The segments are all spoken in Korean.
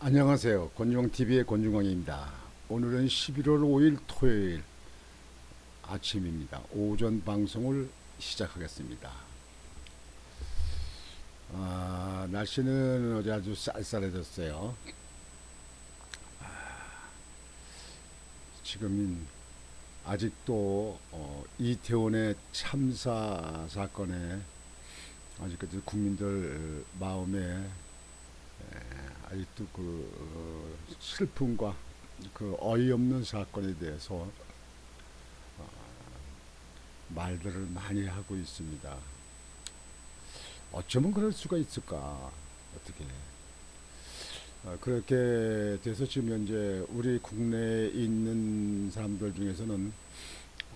안녕하세요. 권중광TV의 권중광입니다. 오늘은 11월 5일 토요일 아침입니다. 오전 방송을 시작하겠습니다. 아, 날씨는 어제 아주 쌀쌀해졌어요. 아, 지금 아직도 어, 이태원의 참사 사건에 아직까지 국민들 마음에 아직도 그 어, 슬픔과 그 어이없는 사건에 대해서 어, 말들을 많이 하고 있습니다. 어쩌면 그럴 수가 있을까? 어떻게? 어, 그렇게 돼서 지금 현재 우리 국내에 있는 사람들 중에서는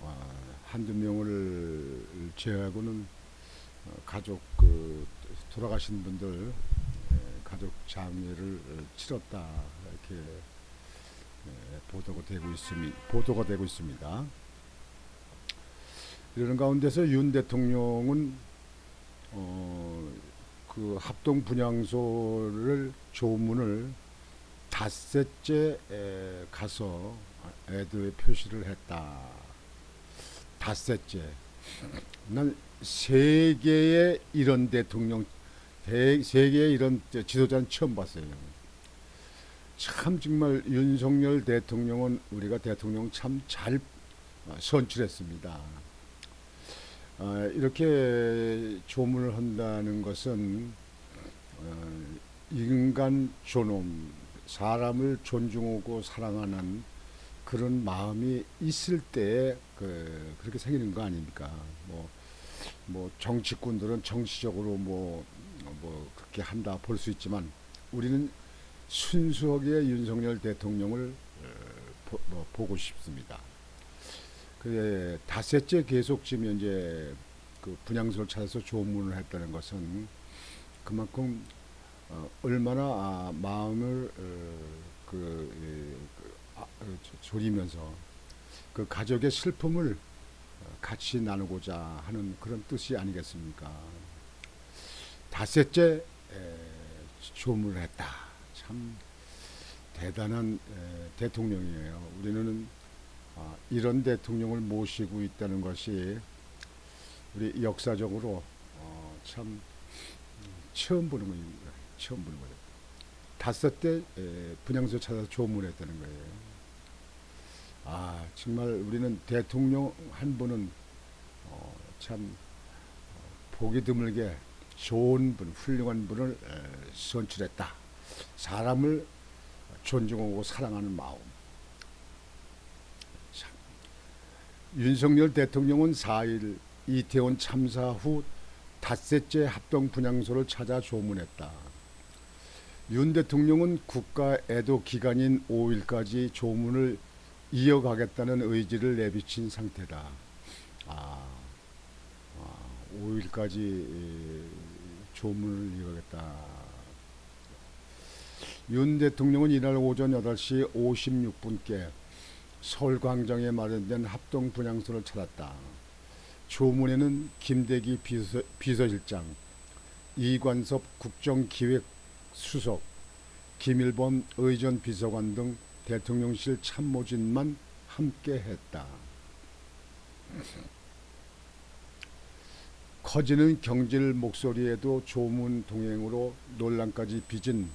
어, 한두 명을 제외하고는 어, 가족 그 돌아가신 분들 에, 가족 장례를 치렀다 이렇게 에, 보도가 되고 있습니다. 보도가 되고 있습니다. 이러는 가운데서 윤 대통령은 어, 그 합동 분향소를 조문을 닷새째 에, 가서 애도의 표시를 했다. 닷새째. 난 세계에 이런 대통령 대, 세계에 이런 지도자는 처음 봤어요. 참 정말 윤석열 대통령은 우리가 대통령 참 잘 선출했습니다. 아, 이렇게 조문을 한다는 것은 어, 인간 존엄, 사람을 존중하고 사랑하는 그런 마음이 있을 때 그, 그렇게 생기는 거 아닙니까? 뭐, 뭐 정치꾼들은 정치적으로 뭐, 뭐 그렇게 한다 볼 수 있지만 우리는 순수하게 윤석열 대통령을 어, 보, 뭐, 보고 싶습니다. 그 닷새째 계속 지금 현재 그 분향소를 찾아서 조문을 했다는 것은 그만큼 어, 얼마나 아, 마음을 어, 그, 예, 그 아, 어, 조- 졸이면서 그 가족의 슬픔을 어, 같이 나누고자 하는 그런 뜻이 아니겠습니까? 에, 조문을 했다. 참 대단한 에, 대통령이에요. 우리는 아, 이런 대통령을 모시고 있다는 것이 우리 역사적으로 어, 참 음, 처음 보는 거입니다. 처음 보는 거예요. 때 에, 분향소 찾아서 조문했다는 거예요. 아 정말 우리는 대통령 한 분은 어, 참 어, 보기 드물게 좋은 분, 훌륭한 분을 에, 선출했다. 사람을 존중하고 사랑하는 마음. 참. 윤석열 대통령은 4일 이태원 참사 후 닷새째 합동 분향소를 찾아 조문했다. 윤 대통령은 국가 애도 기간인 5일까지 조문을 이어가겠다는 의지를 내비친 상태다. 아, 아 5일까지 조문을 이어가겠다. 윤 대통령은 이날 오전 8시 56분께 서울 광장에 마련된 합동 분향소를 찾았다. 조문에는 김대기 비서, 비서실장, 이관섭 국정기획수석, 김일범 의전 비서관 등 대통령실 참모진만 함께했다. 커지는 경질 목소리에도 조문 동행으로 논란까지 빚은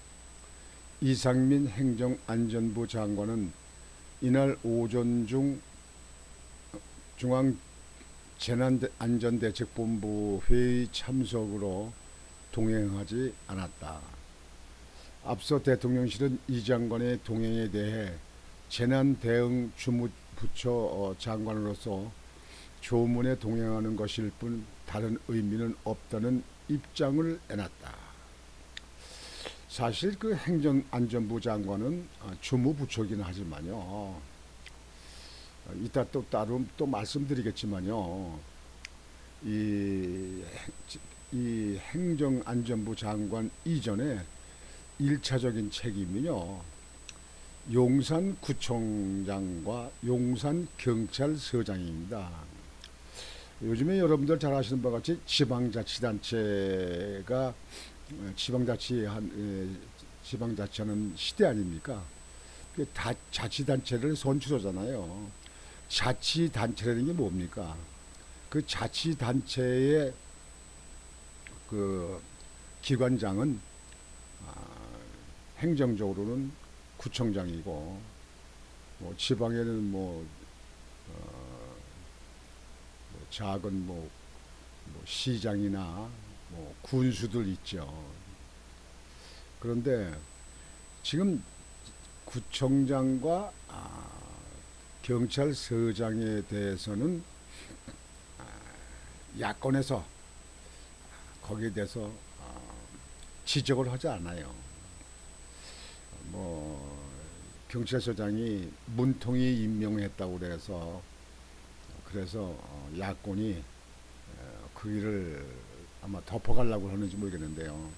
이상민 행정안전부 장관은 이날 오전 중 중앙 재난안전대책본부 회의 참석으로 동행하지 않았다. 앞서 대통령실은 이 장관의 동행에 대해 재난대응 주무부처 어, 장관으로서 조문에 동행하는 것일 뿐 다른 의미는 없다는 입장을 내놨다. 사실 그 행정안전부 장관은 아, 주무부처긴 하지만요. 어, 이따 또 따로 또 말씀드리겠지만요. 이, 행- 이 행정안전부 장관 이전에 일차적인 책임은요. 용산구청장과 용산경찰서장입니다. 요즘에 여러분들 잘 아시는 바와 같이 지방자치단체가 어, 지방자치 한 에, 지방자치하는 시대 아닙니까? 그다 자치단체를 선출하잖아요. 자치단체라는 게 뭡니까? 그 자치단체의 그 기관장은 아, 행정적으로는 구청장이고 뭐 지방에는 뭐, 어, 뭐 작은 뭐, 뭐 시장이나 뭐 군수들 있죠. 그런데 지금 구청장과 아, 경찰서장에 대해서는 아, 야권에서 거기에 대해서 아, 지적을 하지 않아요. 뭐 경찰서장이 문통이 임명했다고 그래서 그래서 어, 야권이 어, 그 일을 아마 덮어가려고 하는지 모르겠는데요.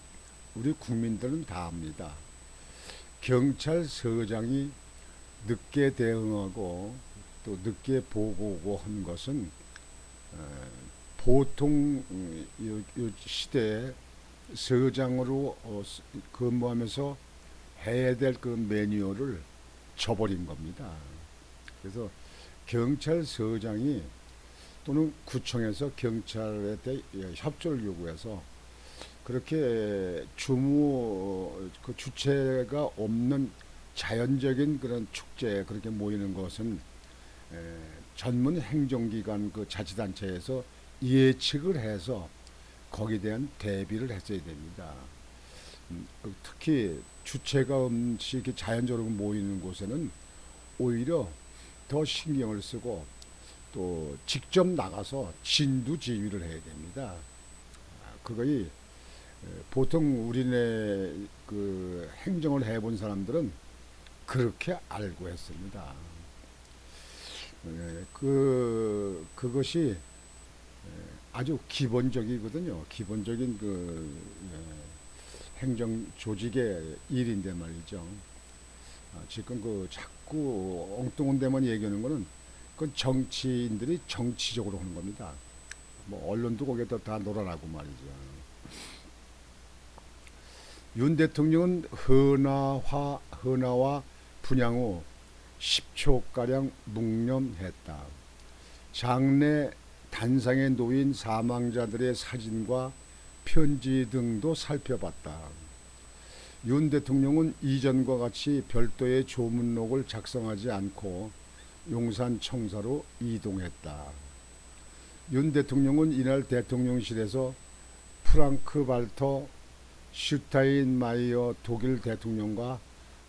우리 국민들은 다 압니다. 경찰서장이 늦게 대응하고 또 늦게 보고고 한 것은 어, 보통 음, 시대에 서장으로 근무하면서 해야 될 그 매뉴얼을 저버린 겁니다. 그래서 경찰서장이 또는 구청에서 경찰에 협조를 요구해서 그렇게 주무 그 주체가 없는 자연적인 그런 축제에 그렇게 모이는 것은 에, 전문 행정기관 그 자치단체에서 예측을 해서 거기에 대한 대비를 했어야 됩니다. 음, 어, 특히 주체가 없이 이렇게 자연적으로 모이는 곳에는 오히려 더 신경을 쓰고 또 직접 나가서 진두 지휘를 해야 됩니다. 아, 그거이 에, 보통 우리네 그 행정을 해본 사람들은 그렇게 알고 했습니다. 예, 그 그것이 에, 아주 기본적이거든요. 기본적인 그 예, 행정 조직의 일인데 말이죠. 아, 지금 그 자꾸 엉뚱한 데만 얘기하는 거는 그건 정치인들이 정치적으로 하는 겁니다. 뭐 언론도 거기에다 다 놀아라고 말이죠. 윤 대통령은 헌화화, 헌화와 분양 후 10초가량 묵념했다. 장례 단상에 놓인 사망자들의 사진과 편지 등도 살펴봤다. 윤 대통령은 이전과 같이 별도의 조문록을 작성하지 않고 용산 청사로 이동했다. 윤 대통령은 이날 대통령실에서 프랑크 발터 슈타인 마이어 독일 대통령과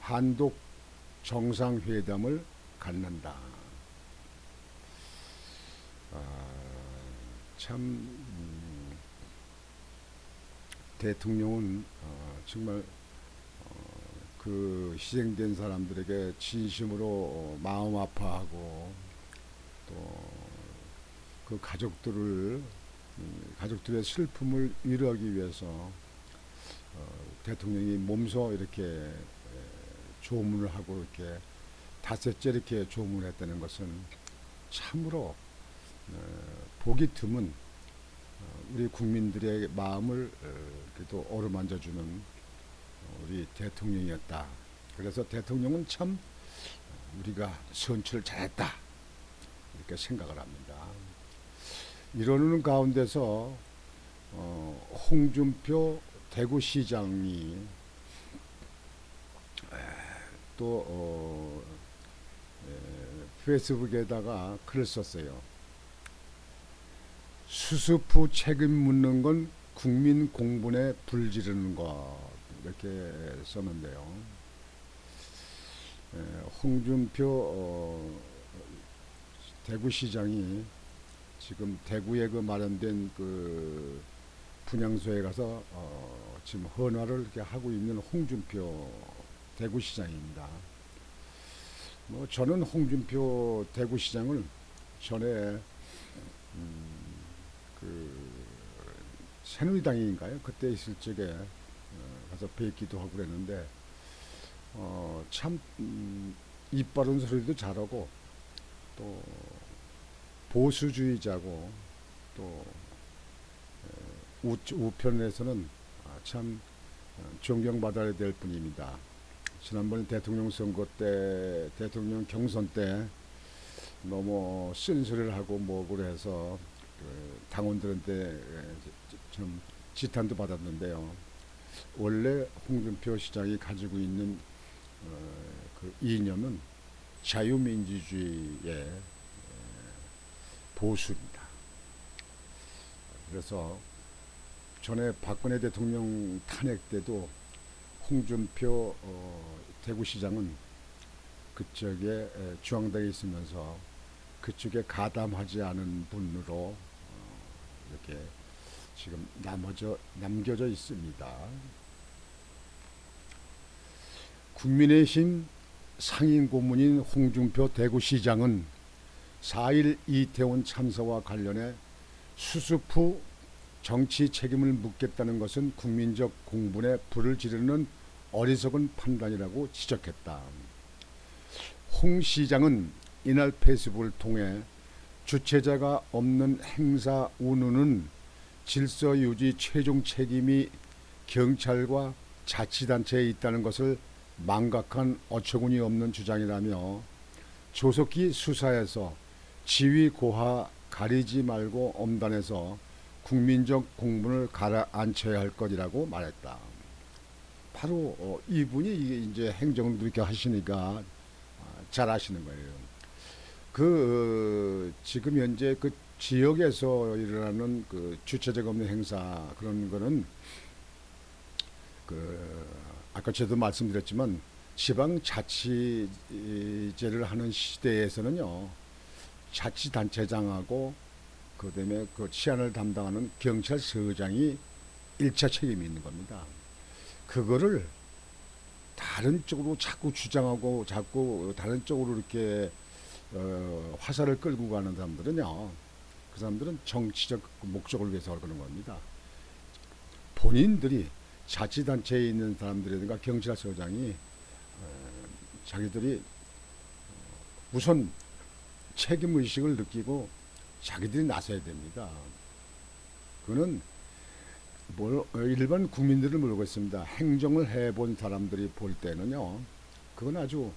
한독 정상회담을 갖는다. 아, 참 음, 대통령은 어, 정말 어, 그 희생된 사람들에게 진심으로 어, 마음 아파하고 또 그 가족들을 음, 가족들의 슬픔을 위로하기 위해서 어, 대통령이 몸소 이렇게 에, 조문을 하고 이렇게 닷새째 이렇게 조문을 했다는 것은 참으로 어, 보기 드문 어, 우리 국민들의 마음을 어, 그래도 어루만져주는 어, 우리 대통령이었다. 그래서 대통령은 참 어, 우리가 선출을 잘했다 이렇게 생각을 합니다. 이러는 가운데서 어, 홍준표 대구시장이 에, 또 어, 에, 페이스북에다가 글을 썼어요. 수습 후 책임 묻는 건 국민 공분에 불지르는 것 이렇게 썼는데요. 에, 홍준표 어, 대구시장이 지금 대구에 그 마련된 그 분향소에 가서 어, 지금 헌화를 이렇게 하고 있는 홍준표 대구시장입니다. 뭐 저는 홍준표 대구시장을 전에 음, 그 새누리당인가요? 그때 있을 적에 어, 가서 뵙기도 하고 그랬는데 어, 참 음, 이빠른 소리도 잘하고 또 보수주의자고 또 우, 우편에서는 아, 참 어, 존경받아야 될 분입니다. 지난번 대통령 선거 때 대통령 경선 때 너무 쓴소리를 하고 뭐고 해서 그 당원들한테 에, 좀 지탄도 받았는데요. 원래 홍준표 시장이 가지고 있는 어, 그 이념은 자유민주주의의 에, 보수입니다. 그래서 전에 박근혜 대통령 탄핵 때도 홍준표 어, 대구시장은 그쪽에 에, 중앙당에 있으면서 그쪽에 가담하지 않은 분으로 어, 이렇게 지금 남어져 남겨져 있습니다. 국민의힘 상임 고문인 홍준표 대구시장은 4일 이태원 참사와 관련해 수습 후 정치 책임을 묻겠다는 것은 국민적 공분에 불을 지르는 어리석은 판단이라고 지적했다. 홍 시장은 이날 페이스북을 통해 주최자가 없는 행사 운운은 질서 유지 최종 책임이 경찰과 자치단체에 있다는 것을 망각한 어처구니 없는 주장이라며 조속히 수사해서 지위 고하 가리지 말고 엄단해서 국민적 공분을 가라앉혀야 할 것이라고 말했다. 바로 어, 이분이 이제 행정을 그렇게 하시니까 아, 잘 아시는 거예요. 그 어, 지금 현재 그 지역에서 일어나는 그 주체적 없는 행사 그런 거는 그 아까 저도 말씀드렸지만 지방 자치제를 하는 시대에서는요 자치단체장하고 그다음에 그 치안을 담당하는 경찰서장이 일차 책임이 있는 겁니다. 그거를 다른 쪽으로 자꾸 주장하고 자꾸 다른 쪽으로 이렇게 어, 화살을 끌고 가는 사람들은요. 그 사람들은 정치적 목적을 위해서 그러는 겁니다. 본인들이 자치단체에 있는 사람들이든가 경찰서장이 어, 자기들이 우선 책임 의식을 느끼고 자기들이 나서야 됩니다. 그거는 뭘 어, 일반 국민들을 물고 있습니다. 행정을 해본 사람들이 볼 때는요, 그건 아주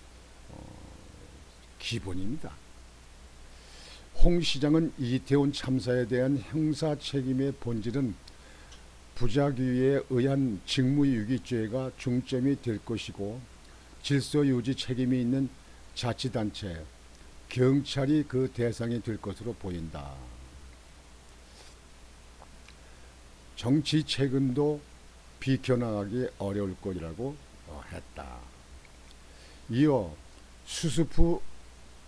어, 기본입니다. 홍 시장은 이태원 참사에 대한 형사 책임의 본질은 부작위에 의한 직무유기죄가 중점이 될 것이고 질서 유지 책임이 있는 자치단체, 경찰이 그 대상이 될 것으로 보인다. 정치 책임도 비켜나가기 어려울 것이라고 어, 했다. 이어 수습 후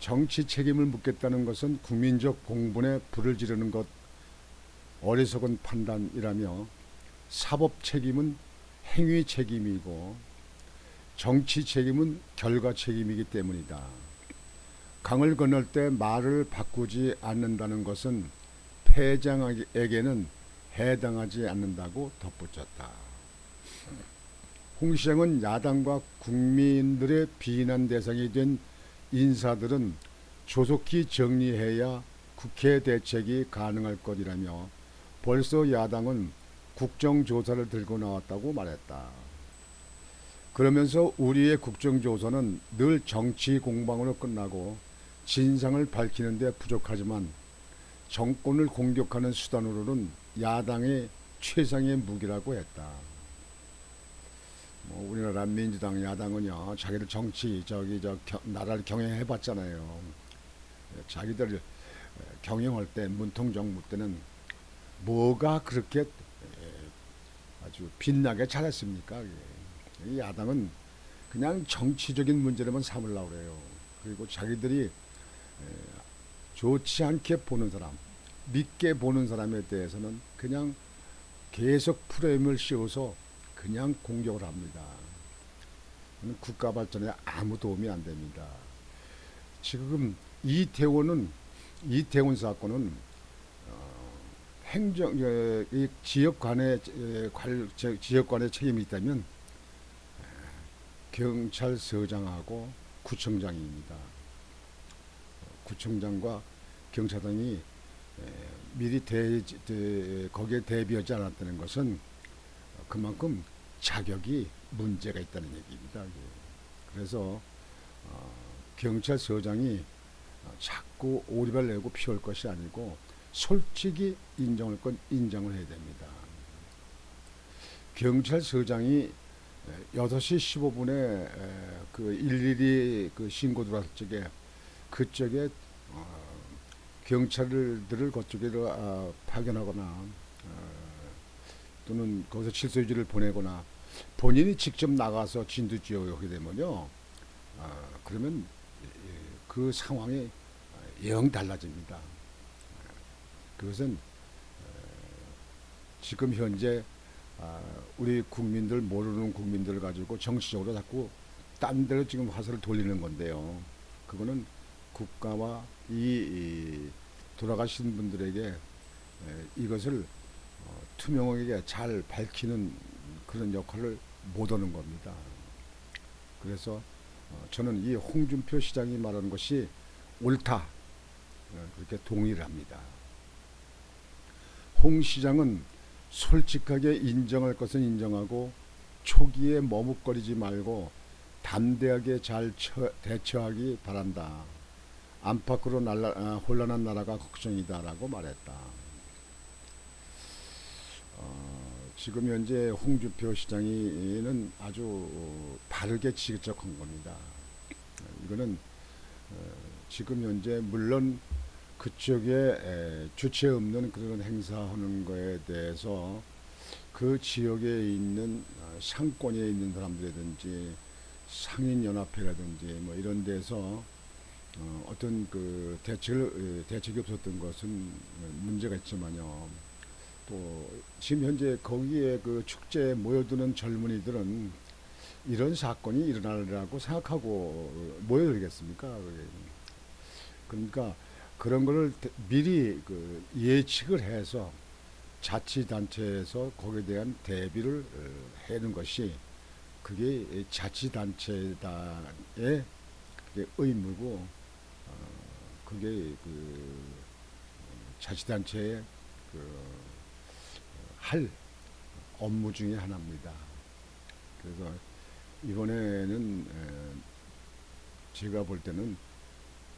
정치 책임을 묻겠다는 것은 국민적 공분에 불을 지르는 것 어리석은 판단이라며 사법 책임은 행위 책임이고 정치 책임은 결과 책임이기 때문이다. 강을 건널 때 말을 바꾸지 않는다는 것은 패장에게는 해당하지 않는다고 덧붙였다. 홍 시장은 야당과 국민들의 비난 대상이 된 인사들은 조속히 정리해야 국회 대책이 가능할 것이라며 벌써 야당은 국정조사를 들고 나왔다고 말했다. 그러면서 우리의 국정조사는 늘 정치 공방으로 끝나고 진상을 밝히는 데 부족하지만 정권을 공격하는 수단으로는 야당의 최상의 무기라고 했다. 뭐 우리나라 민주당 야당은요 자기들 정치 저기 저 겨, 나라를 경영해 봤잖아요. 예, 자기들 경영할 때 문통 정부 때는 뭐가 그렇게 예, 아주 빛나게 잘했습니까? 예. 이 야당은 그냥 정치적인 문제로만 삼으려고 그래요. 그리고 자기들이 좋지 않게 보는 사람, 믿게 보는 사람에 대해서는 그냥 계속 프레임을 씌워서 그냥 공격을 합니다. 국가 발전에 아무 도움이 안 됩니다. 지금 이태원은 이태원 사건은 어, 행정 이 지역 관의 관 지역 관의 책임이 있다면 경찰서장하고 구청장입니다. 구청장과 경찰관이 미리 대, 대, 거기에 대비하지 않았다는 것은 그만큼 자격이 문제가 있다는 얘기입니다. 이게. 그래서 어, 경찰서장이 어, 자꾸 오리발 내고 피울 것이 아니고 솔직히 인정할 건 인정을 해야 됩니다. 경찰서장이 6시 15분에 그 일일이 그 신고 들어왔을 적에 그쪽에 어, 경찰들을 그쪽으로 아, 파견하거나 어, 또는 거기서 질서 유지를 보내거나 본인이 직접 나가서 진두 지역에 오게 되면요, 아, 그러면 예, 그 상황이 영 달라집니다. 그것은 어, 지금 현재 아, 우리 국민들 모르는 국민들을 가지고 정치적으로 자꾸 딴 데로 지금 화살을 돌리는 건데요. 그거는 국가와 이, 이 돌아가신 분들에게 에, 이것을 어, 투명하게 잘 밝히는 그런 역할을 못 하는 겁니다. 그래서 어, 저는 이 홍준표 시장이 말하는 것이 옳다 어, 그렇게 동의를 합니다. 홍 시장은 솔직하게 인정할 것은 인정하고 초기에 머뭇거리지 말고 담대하게 잘 처, 대처하기 바란다. 안팎으로 날라, 아, 혼란한 나라가 걱정이다라고 말했다. 어, 지금 현재 홍준표 시장이는 아주 바르게 지적한 겁니다. 이거는 어, 지금 현재 물론 그쪽에 에, 주체 없는 그런 행사하는 거에 대해서 그 지역에 있는 어, 상권에 있는 사람들이든지 상인연합회라든지 뭐 이런 데서 어, 어떤 그 대책을 에, 대책이 없었던 것은 문제가 있지만요. 또 지금 현재 거기에 그 축제에 모여드는 젊은이들은 이런 사건이 일어나리라고 생각하고 모여들겠습니까? 그러니까 그런 거를 대- 미리 그 예측을 해서 자치단체에서 거기에 대한 대비를 어, 해는 것이 그게 자치단체의 그게 의무고 어, 그게 그 자치단체의 그 할 업무 중에 하나입니다. 그래서 이번에는 에, 제가 볼 때는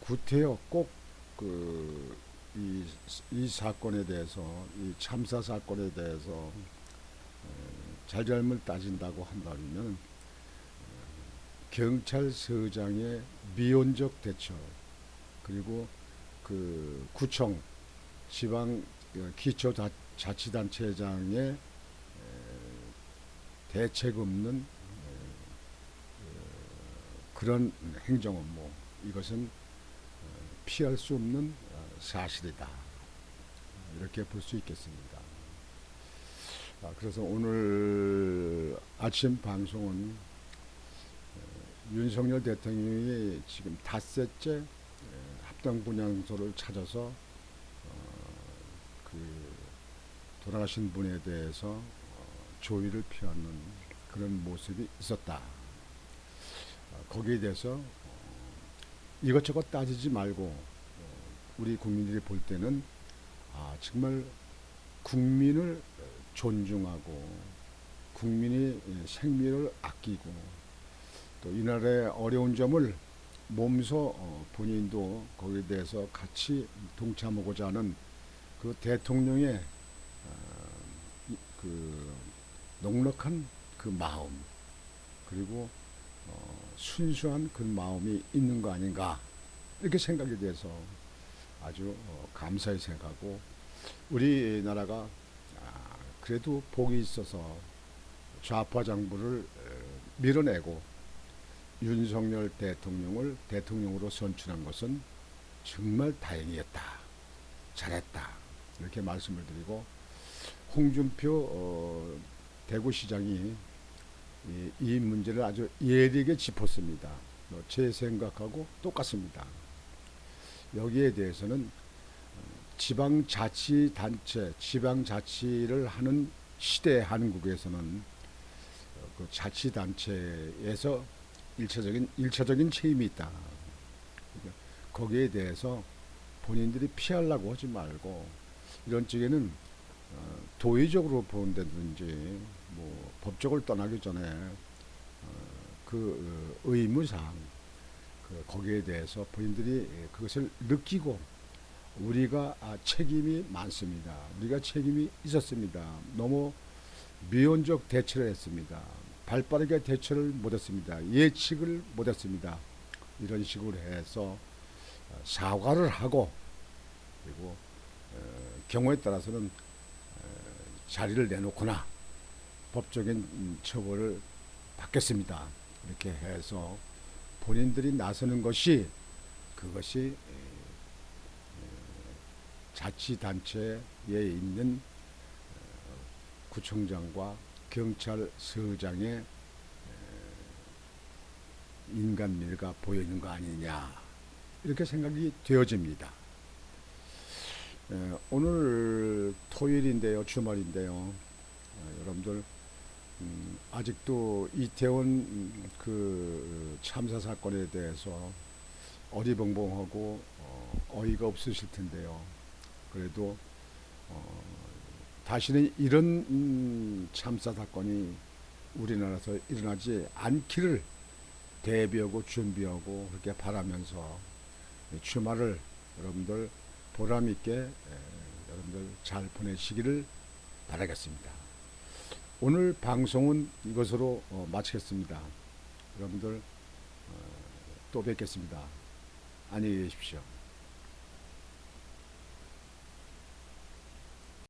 구태여 꼭그 이, 이 사건에 대해서 이 참사 사건에 대해서 에, 잘잘못 따진다고 한다면 에, 경찰서장의 미온적 대처 그리고 그 구청 지방 어, 기초 자치단체장의 에, 대책 없는 에, 어, 그런 행정 업무 이것은 어, 피할 수 없는 어, 사실이다 이렇게 볼 수 있겠습니다. 아, 그래서 오늘 아침 방송은 어, 윤석열 대통령이 지금 닷새째 에, 합당 분향소를 찾아서 어, 그 돌아가신 분에 대해서 어, 조의를 표하는 그런 모습이 있었다. 어, 거기에 대해서 어, 이것저것 따지지 말고 어, 우리 국민들이 볼 때는 아 정말 국민을 존중하고 국민이 생명을 아끼고 또 이 나라의 어려운 점을 몸소 어, 본인도 거기에 대해서 같이 동참하고자 하는 그 대통령의 그 넉넉한 그 마음 그리고 어, 순수한 그 마음이 있는 거 아닌가 이렇게 생각이 돼서 아주 어, 감사히 생각하고 우리나라가 아, 그래도 복이 있어서 좌파 정부를 에, 밀어내고 윤석열 대통령을 대통령으로 선출한 것은 정말 다행이었다. 잘했다. 이렇게 말씀을 드리고 홍준표 어, 대구시장이 이, 이 문제를 아주 예리하게 짚었습니다. 어, 제 생각하고 똑같습니다. 여기에 대해서는 어, 지방자치단체, 지방자치를 하는 시대 한국에서는 어, 그 자치단체에서 일차적인 일차적인 책임이 있다. 그러니까 거기에 대해서 본인들이 피하려고 하지 말고 이런 쪽에는 어, 도의적으로 본다든지 뭐 법적을 떠나기 전에 어, 그 어, 의무상 그 거기에 대해서 본인들이 그것을 느끼고 우리가 아, 책임이 많습니다. 우리가 책임이 있었습니다. 너무 미온적 대처를 했습니다. 발빠르게 대처를 못했습니다. 예측을 못했습니다. 이런 식으로 해서 어, 사과를 하고 그리고 어, 경우에 따라서는 어, 자리를 내놓거나 법적인 음, 처벌을 받겠습니다. 이렇게 해서 본인들이 나서는 것이 그것이 자치단체에 있는 어, 구청장과 경찰서장의 에, 인간미가 보이는 거 아니냐 이렇게 생각이 되어집니다. 에, 오늘 토요일인데요, 주말인데요. 어, 여러분들 음, 아직도 이태원 음, 그 참사 사건에 대해서 어리벙벙하고 어, 어이가 없으실 텐데요. 그래도 어, 다시는 이런 음, 참사 사건이 우리나라에서 일어나지 않기를 대비하고 준비하고 그렇게 바라면서 주말을 여러분들 보람 있게 에, 여러분들 잘 보내시기를 바라겠습니다. 오늘 방송은 이것으로 어, 마치겠습니다. 여러분들 어, 또 뵙겠습니다. 안녕히 계십시오.